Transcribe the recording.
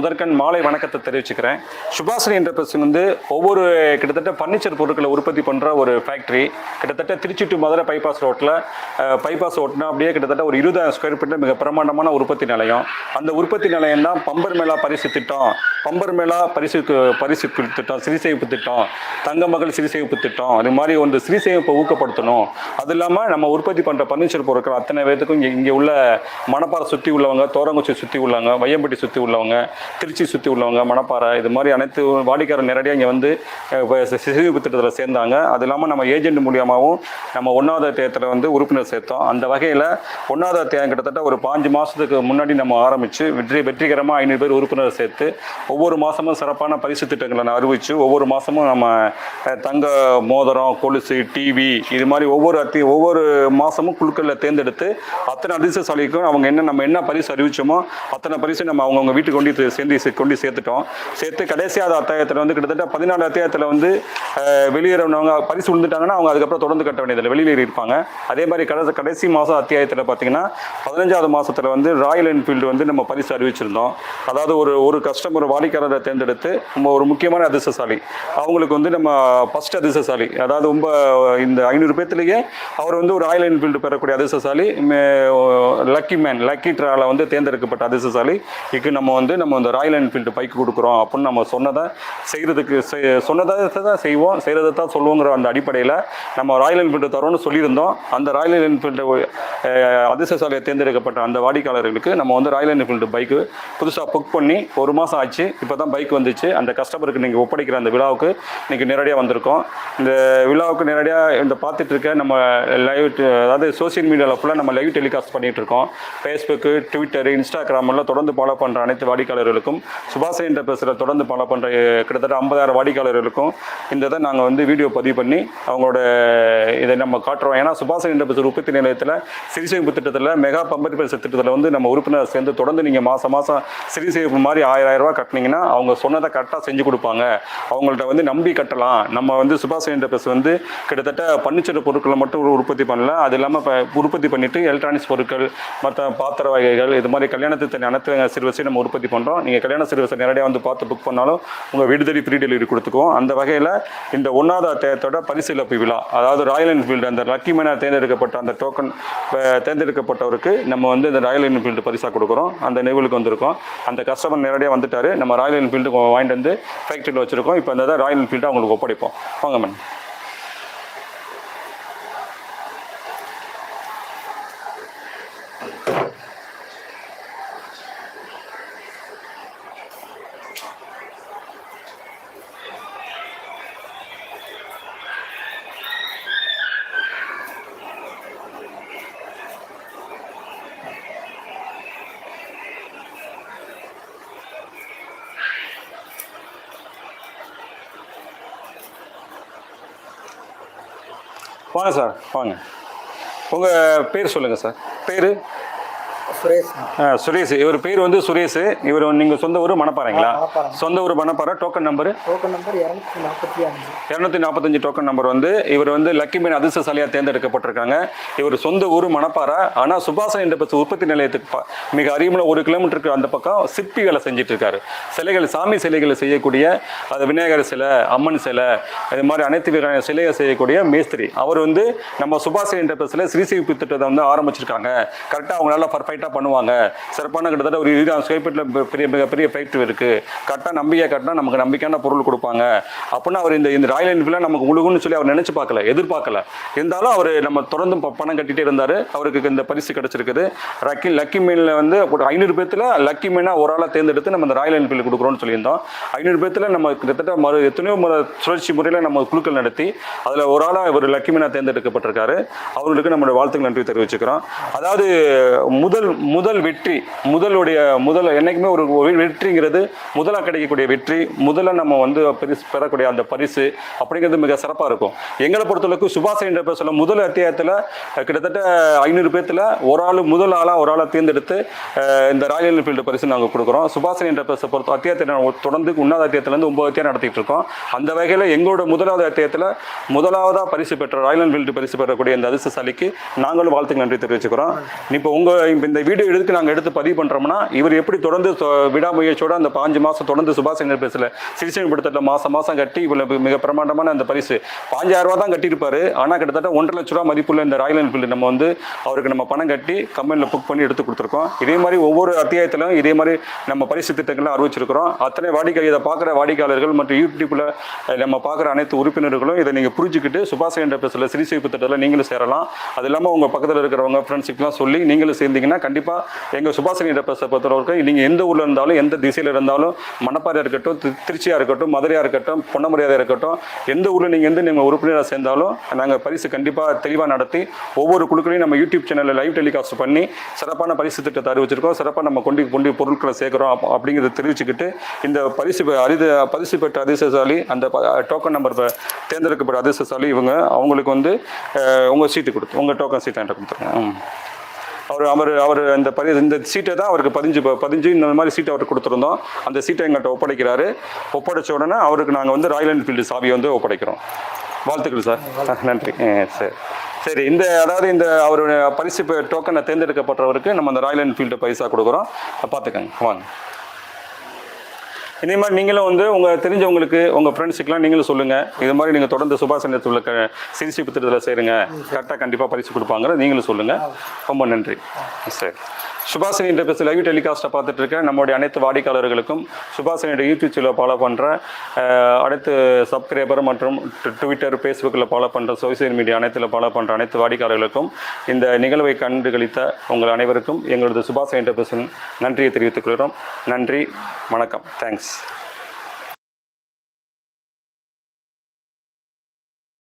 முதற்கண் மாலை வணக்கத்தை தெரிவிச்சுக்கிறேன். சுபாஷினி என்டர்பிரைஸ் வந்து ஒவ்வொரு கிட்டத்தட்ட பர்னிச்சர் பொருட்களை உற்பத்தி பண்ணுற ஒரு ஃபேக்ட்ரி கிட்டத்தட்ட திருச்சி டு மதுரை பைபாஸ் ரோட்டில் பைபாஸ் ரோட்னா அப்படியே கிட்டத்தட்ட ஒரு இருபதாயிரம் ஸ்கொயர் ஃபீட்டில் மிக பிரமாண்டமான உற்பத்தி நிலையம். அந்த உற்பத்தி நிலையம் தான் பம்பர் மேளா பரிசு திட்டம். பம்பர் மேளா பரிசு பரிசு திட்டம் சிறிசேமிப்பு திட்டம் தங்க மகள் சிறிசேமிப்பு திட்டம் அது மாதிரி ஒரு சிறிசேமிப்பை ஊக்கப்படுத்தணும். அது இல்லாமல் நம்ம உற்பத்தி பண்ணுற பர்னிச்சர் பொருட்கள் அத்தனை பேர்த்துக்கும் இங்கே இங்கே உள்ள மணப்பாறை சுற்றி உள்ளவங்க தோரங்குச்சி சுற்றி உள்ளவங்க வையம்பட்டி சுற்றி உள்ளவங்க திருச்சி சுற்றி உள்ளவங்க மணப்பாறை இது மாதிரி அனைத்து வாடிக்கையாளர் நேரடியாக இங்கே வந்து அஹ், திட்டத்தில் சேர்ந்தாங்க. அது இல்லாமல் நம்ம ஏஜென்ட் மூலியமாகவும் நம்ம ஒன்றாவது அத்தியாயத்தில் வந்து உறுப்பினர் சேர்த்தோம். அந்த வகையில் ஒன்றாவது அத்தியாயம் கிட்டத்தட்ட ஒரு பாஞ்சு மாதத்துக்கு முன்னாடி நம்ம ஆரம்பித்து வெற்றி வெற்றிகரமாக ஐநூறு பேர் உறுப்பினர் சேர்த்து ஒவ்வொரு மாதமும் சிறப்பான பரிசு திட்டங்களை நான் அறிவித்து ஒவ்வொரு மாதமும் நம்ம தங்க மோதிரம் கொலுசு டிவி இது மாதிரி ஒவ்வொரு அத்தி ஒவ்வொரு மாதமும் குழுக்களில் தேர்ந்தெடுத்து அத்தனை அதிர்ஷ்டசாலிக்கும் அவங்க என்ன நம்ம என்ன பரிசு அறிவிச்சோமோ அத்தனை பரிசு நம்ம அவங்கவுங்க வீட்டுக்கு கொண்டு சேர்ந்து கொண்டு சேர்த்துட்டோம். சேர்த்து கடைசியாத அத்தியாயத்தில் வந்து கிட்டத்தட்ட பதினாலு அத்தியாயத்தில் வந்து அஹ், வெளியேறினவங்க பரிசு விழுந்துட்டாங்கன்னா அவங்க அதுக்கப்புறம் தொடர்ந்து கட்ட வேண்டியதில்லை. வெளியில் இருப்பாங்க. அதே மாதிரி கடைசி கடைசி மாதம் அத்தியாயத்தில் பார்த்தீங்கன்னா பதினஞ்சாவது மாதத்தில் வந்து ராயல் என்ஃபீல்டு வந்து நம்ம பரிசு அறிவிச்சிருந்தோம். அதாவது ஒரு ஒரு கஸ்டமர் வாடிக்கையாளரை தேர்ந்தெடுத்து நம்ம ஒரு முக்கியமான அதிர்ஷ்டசாலி. அவங்களுக்கு வந்து நம்ம ஃபர்ஸ்ட் அதிர்ஷ்டசாலி. அதாவது ரொம்ப இந்த ஐநூறு பேர்த்துலேயே அவர் வந்து ஒரு ராயல் என்ஃபீல்டு பெறக்கூடிய அதிர்ஷ்டசாலி லக்கி மேன் லக்கி ட்ராவில் வந்து தேர்ந்தெடுக்கப்பட்ட அதிர்ஷ்டசாலி. இதுக்கு நம்ம வந்து நம்ம இந்த ராயல் என்ஃபீல்டு பைக் கொடுக்குறோம் அப்படின்னு நம்ம சொன்னதை செய்கிறதுக்கு சொன்னதை தான் செய்வோம். செய்கிறத தான் சொல்லுவோங்கிற அந்த அடிப்படையில் நம்ம ராயல் என்ஃபீல்டு தரோன்னு சொல்லியிருந்தோம். அந்த ராயல் என்ஃபீல்டு அதிர்ஷ்டசாலையை தேர்ந்தெடுக்கப்பட்ட அந்த வாடிக்கையாளர்களுக்கு நம்ம வந்து ராயல் என்ஃபீல்டு பைக்கு புதுசாக புக் பண்ணி ஒரு மாதம் ஆச்சு. இப்போ தான் பைக் வந்துச்சு. அந்த கஸ்டமருக்கு நீங்கள் ஒப்படைக்கிற அந்த விழாவுக்கு இன்றைக்கி நேரடியாக வந்திருக்கோம். இந்த விழாவுக்கு நேரடியாக இந்த பார்த்துட்டு இருக்க நம்ம லைவ் அதாவது சோஷியல் மீடியாவில் ஃபுல்லாக நம்ம லைவ் டெலிகாஸ்ட் பண்ணிகிட்டு இருக்கோம். ஃபேஸ்புக்கு ட்விட்டர் இன்ஸ்டாகிராம் எல்லாம் தொடர்ந்து ஃபாலோ பண்ணுற அனைத்து வாடிக்கையாளர்களுக்கும் சுபாஷ் என்டர்பிரைஸில் தொடர்ந்து ஃபாலோ பண்ணுற கிட்டத்தட்ட ஐம்பதாயிரம் வாடிக்கையாளர்களுக்கும் இந்த இதை நாங்கள் வந்து வீடியோ பதிவு பண்ணி அவங்களோட இதை நம்ம காட்டுறோம். ஏன்னா சுபாஷ் என்டர்பிரைஸ் உற்பத்தி நிலையத்தில் சிறிசேமிப்பு திட்டத்தில் மெகா பம்பர் திட்டத்தில் வந்து நம்ம உறுப்பினர் சேர்ந்து தொடர்ந்து நீங்கள் மாதம் மாதம் சிறிசேமிப்பு மாதிரி ஆயிரம் ஆயிரம் ரூபா கட்டினீங்கன்னா அவங்க சொன்னதை கரெக்டாக செஞ்சு கொடுப்பாங்க. அவங்கள்ட்ட வந்து நம்பி கட்டலாம். நம்ம வந்து சுபாஷ் என்டர்பிரைஸ் வந்து கிட்டத்தட்ட பன்னிச்சர் பொருட்களை மட்டும் உற்பத்தி பண்ணல. அது இல்லாமல் இப்போ உற்பத்தி பண்ணிட்டு எலக்ட்ரானிக்ஸ் பொருட்கள் மற்ற பாத்திர வகைகள் இது மாதிரி கல்யாணத்துக்கு தனி அனைத்து சிறுவசையும் நம்ம உற்பத்தி பண்ணுறோம் நீங்கள் கல்யாண சிறுவசை நேரடியாக வந்து பார்த்து புக் பண்ணாலும் உங்கள் வீடு தேடி ஃப்ரீ டெலிவரி கொடுத்துக்குவோம். அந்த வகையில் இந்த ஒன்றாவது அத்தியாயத்தோட பரிசீலப்பு விழா. அதாவது ராயல் என்ஃபீல்டு அந்த லக்கி மேனாக தேர்ந்தெடுக்கப்பட்ட அந்த டோக்கன் தேர்ந்தெடுக்கப்பட்டவருக்கு நம்ம வந்து இந்த ராயல் என்ஃபீல்டு பரிசாக கொடுக்குறோம். அந்த நிகழ்வுக்கு வந்திருக்கோம். அந்த கஸ்டமர் நேரடியாக வந்துட்டார். நம்ம ராயல் என்ஃபீல்டு வாங்கிட்டு வந்து ஃபேக்ட்ரியில் வச்சுருக்கோம். இப்போ அந்த ராயல் என்ஃபீல்டு அவங்களுக்கு ஒப்படைப்போம். வாங்க மேம் வாங்க சார் வாங்க. உங்கள் பேர் சொல்லுங்கள் சார். பேர்? சுரேஷ். இவர் பேர் வந்து சுரேஷ். இவர் நீங்கள் சொந்த ஊர் மணப்பாறைங்களா? மணப்பாறை. சொந்த ஊர் Manapparai token number token number இரநூத்தி இரநூத்தி நாற்பத்தஞ்சு டோக்கன் நம்பர் வந்து இவர் வந்து லக்கி மீன் அதிர்ஷ்டசாலியாக தேர்ந்தெடுக்கப்பட்டிருக்காங்க. இவர் சொந்த ஊர் மணப்பாறை. ஆனால் சுபாசன் என்ற பஸ் உற்பத்தி நிலையத்துக்கு மிக அருகில் ஒரு கிலோமீட்டருக்கு அந்த பக்கம் சிற்பி வேலை செஞ்சுட்டு இருக்காரு சிலைகள் சாமி சிலைகளை செய்யக்கூடிய அது விநாயகர் சிலை அம்மன் சிலை இது மாதிரி அனைத்து வகையான சிலையை செய்யக்கூடிய மேஸ்திரி. அவர் வந்து நம்ம சுபாஷ் என்ற ஸ்ரீசிபி திட்டத்தை வந்து ஆரம்பிச்சிருக்காங்க. கரெக்டாக அவங்களால பர்ஃபெக்டாக பண்ணுவாங்க. சிறப்பான கிட்டத்தட்ட ஒரு இருபதாயிரம் ஸ்கொயர் பெரிய மிகப்பெரிய ஃபேக்ட்ரி இருக்குது கரெக்டாக நம்பிக்கை கட்டினா நமக்கு நம்பிக்கையான பொருள் கொடுப்பாங்க. அப்படின்னா அவர் இந்த இந்த ராயல் என்ஃபீல்டில் நமக்கு உழுகுன்னு சொல்லி அவர் நினச்சி பார்க்கல எதிர்பார்க்கல. இருந்தாலும் அவர் நம்ம தொடர்ந்து ப- பணம் கட்டிகிட்டே இருந்தார். அவருக்கு இந்த பரிசு கிடச்சிருக்குது. லக்கி லக்கி மீனில் வந்து ஒரு ஐநூறு பேர்த்தில் லக்கி மீனாக ஒரு ஆளாக தேர்ந்தெடுத்து நம்ம இந்த ராயல் என்ஃபீல்டு கொடுக்குறோம்னு சொல்லியிருந்தோம். ஐநூறு பேர்த்தில் நம்ம கிட்டத்தட்ட மறு எத்தனையோ முறை சுழற்சி முறையில் நம்ம குழுக்கள் நடத்தி அதில் ஒரு ஆளாக இவர் லக்கி மீனாக தேர்ந்தெடுக்கப்பட்டிருக்காரு. அவர்களுக்கு நம்மளுடைய வாழ்த்துக்கள் நன்றி தெரிவிச்சுக்கிறோம். அதாவது முதல் முதல் வெற்றி முதலுடைய முதல் என்னைக்குமே ஒரு வெற்றிங்கிறது முதலாக கிடைக்கக்கூடிய வெற்றி முதல்ல நம்ம வந்து பரிசு பெறக்கூடிய அந்த பரிசு அப்படிங்கிறது மிக சிறப்பாக இருக்கும். எங்களை பொறுத்தளவுக்கு சுபாஷ் என்ற பேசல முதல் அத்தியாயத்தில் கிட்டத்தட்ட ஐநூறு பேர்த்தில் ஒரு ஆள் முதல் ஆளாக ஒரு ஆளை தேர்ந்தெடுத்து இந்த ராயல் என்ஃபீல்டு பரிசு நாங்கள் கொடுக்குறோம். சுபாஷ் என்ற பேச பொறுத்த அத்தியாயத்தை நாங்கள் தொடர்ந்து உண்ணாத அத்தியாயத்துலேருந்து ஒன்பது அத்தியாயம் நடத்திட்டு இருக்கோம். அந்த வகையில் எங்களோட முதலாவது அத்தியாயத்தில் முதலாவதாக பரிசு பெற்ற ராயல் என்ஃபீல்டு பரிசு பெறக்கூடிய இந்த அதிர்ஷ்டசாலிக்கு நாங்களும் வாழ்த்துக்கு நன்றி தெரிவிச்சுக்கிறோம். இப்போ உங்கள் இந்த இந்த வீடியோ எடுத்து நாங்கள் எடுத்து பதிவு பண்ணுறோம்னா இவர் எப்படி தொடர்ந்து விடாமுயற்சியோட அந்த பாஞ்சு மாதம் தொடர்ந்து சுபாஷ் சங்கர் பேசல சிகிச்சை படுத்தல மாதம் மாதம் கட்டி இவ்வளவு மிக பிரமாண்டமான அந்த பரிசு. பாஞ்சாயிரம் ரூபா தான் கட்டியிருப்பார். ஆனால் கிட்டத்தட்ட ஒன்றரை லட்ச ரூபா மதிப்புள்ள இந்த ராயல் என்ஃபீல்டு நம்ம வந்து அவருக்கு நம்ம பணம் கட்டி கம்பெனியில் புக் பண்ணி எடுத்து கொடுத்துருக்கோம். இதே மாதிரி ஒவ்வொரு அத்தியாயத்திலும் இதே மாதிரி நம்ம பரிசு திட்டங்களை அறிவிச்சிருக்கிறோம். அத்தனை வாடிக்கை இதை பார்க்குற வாடிக்கையாளர்கள் மற்றும் யூடியூப்பில் நம்ம பார்க்குற அனைத்து உறுப்பினர்களும் இதை நீங்கள் புரிஞ்சுக்கிட்டு சுபாஷ் சங்கர் பேசல சிறுசேமிப்பு திட்டத்தில் நீங்களும் சேரலாம். அது இல்லாமல் உங்கள் பக்கத்தில் இருக்கிறவங்க ஃப்ரெண்ட்ஸுக்கெலாம் சொல்லி நீங்களும் சேர்ந்தீங்கன்னா கண்டிப்பாக எங்கள் சுபாஷ் என்ற பொறுத்தவரைக்கும் நீங்கள் எந்த ஊரில் இருந்தாலும் எந்த திசையில் இருந்தாலும் மணப்பாறையாக இருக்கட்டும் தி- திருச்சியாக இருக்கட்டும் மதுரையாக இருக்கட்டும் பொன்னமரியாதையாக இருக்கட்டும் எந்த ஊரில் நீங்கள் வந்து நீங்கள் உறுப்பினராக சேர்ந்தாலும் நாங்கள் பரிசு கண்டிப்பாக தெளிவாக நடத்தி ஒவ்வொரு குழுக்களையும் நம்ம யூடியூப் சேனலில் லைவ் டெலிகாஸ்ட் பண்ணி சிறப்பான பரிசு திட்டத்தை அறிவிச்சிருக்கோம். சிறப்பாக நம்ம கொண்டு கொண்டு பொருட்களை சேர்க்குறோம் அப்படிங்கிறத தெரிவிச்சுக்கிட்டு இந்த பரிசு பெ- அரிது பரிசு பெற்ற அதிர்ஷ்டசாலி அந்த டோக்கன் நம்பர் தேர்ந்தெடுக்கப்பட்ட அதிர்ஷ்டசாலி இவங்க அவங்களுக்கு வந்து உங்கள் உங்க சீட்டு கொடுத்து உங்கள் டோக்கன் சீட்டை என்கிட்ட கொடுத்துருங்க. அவர் அவர் அவர் அந்த பரி இந்த சீட்டை தான் அவருக்கு பதிஞ்சு பதிஞ்சு இந்த மாதிரி சீட்டை அவருக்கு கொடுத்துருந்தோம். அந்த சீட்டை எங்கள்கிட்ட ஒப்படைக்கிறாரு. ஒப்படைச்ச உடனே அவருக்கு நாங்கள் வந்து ராயல் என்ஃபீல்டு சாவியை வந்து ஒப்படைக்கிறோம். வாழ்த்துக்கள் சார். நன்றி. சரி. சரி இந்த அதாவது இந்த அவருடைய பரிசு டோக்கனை தேர்ந்தெடுக்கப்பட்டவருக்கு நம்ம அந்த ராயல் என்ஃபீல்டு பரிசா கொடுக்குறோம். பார்த்துக்கங்க வாங்க. இதே மாதிரி நீங்களும் வந்து உங்கள் தெரிஞ்சவங்களுக்கு உங்கள் ஃப்ரெண்ட்ஸுக்கெலாம் நீங்களும் சொல்லுங்கள் இது மாதிரி நீங்கள் தொடர்ந்து சுபாஷ் சந்திரத்தில் க சிகிச்சை புத்திரத்தில் சேருங்க. கரெக்டாக கண்டிப்பாக பரிசு கொடுப்பாங்க நீங்களும் சொல்லுங்கள் ரொம்ப நன்றி. சரி. சுபாஷினி என்ற பேச லைவ் டெலிகாஸ்ட்டை பார்த்துட்டு இருக்க நம்மளுடைய அனைத்து வாடிக்கையாளர்களுக்கும் சுபாஷினியோட யூடியூப் சேனல் ஃபாலோ பண்ணுற அனைத்து சப்ஸ்கிரைபர் மற்றும் ட்விட்டர் ஃபேஸ்புக்கில் ஃபாலோ பண்ணுற சோசியல் மீடியா அனைத்தில் ஃபாலோ பண்ணுற அனைத்து வாடிக்கையாளர்களுக்கும் இந்த நிகழ்வை கண்டுகளித்த உங்கள் அனைவருக்கும் எங்களது சுபாஷ் என்ற பேசன் நன்றியை தெரிவித்துக் கொள்கிறோம். நன்றி. வணக்கம். Thanks guys.